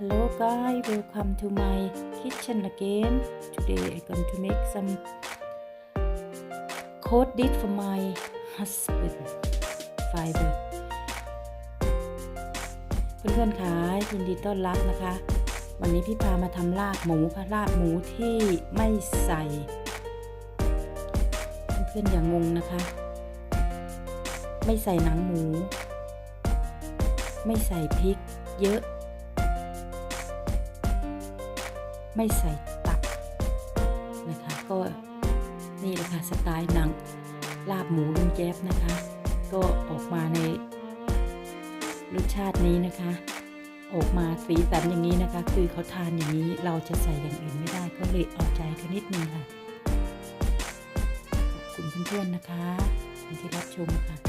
Hello guys, welcome to my kitchen again. Today I'm going to make some cold dish for my husband. Fiber. เพื่อนๆคะยินดีต้อนรับนะคะ วันนี้พี่พามาทำลาบหมูค่ะลาบหมูที่ไม่ใส่ เพื่อนๆอย่างงงนะคะ ไม่ใส่หนังหมู ไม่ใส่พริกเยอะ ไม่ใส่ตับนะคะ ก็นี่แหละค่ะสไตล์หนังลาบหมูลุงแจ๊บนะคะ ก็ออกมาในรสชาตินี้นะคะ ออกมาสีสันอย่างนี้นะคะ คือเขาทานอย่างนี้เราจะใส่อย่างอื่นไม่ได้ก็เลยเอาใจกันนิดนึงค่ะขอบคุณเพื่อนๆนะคะที่รับชมค่ะ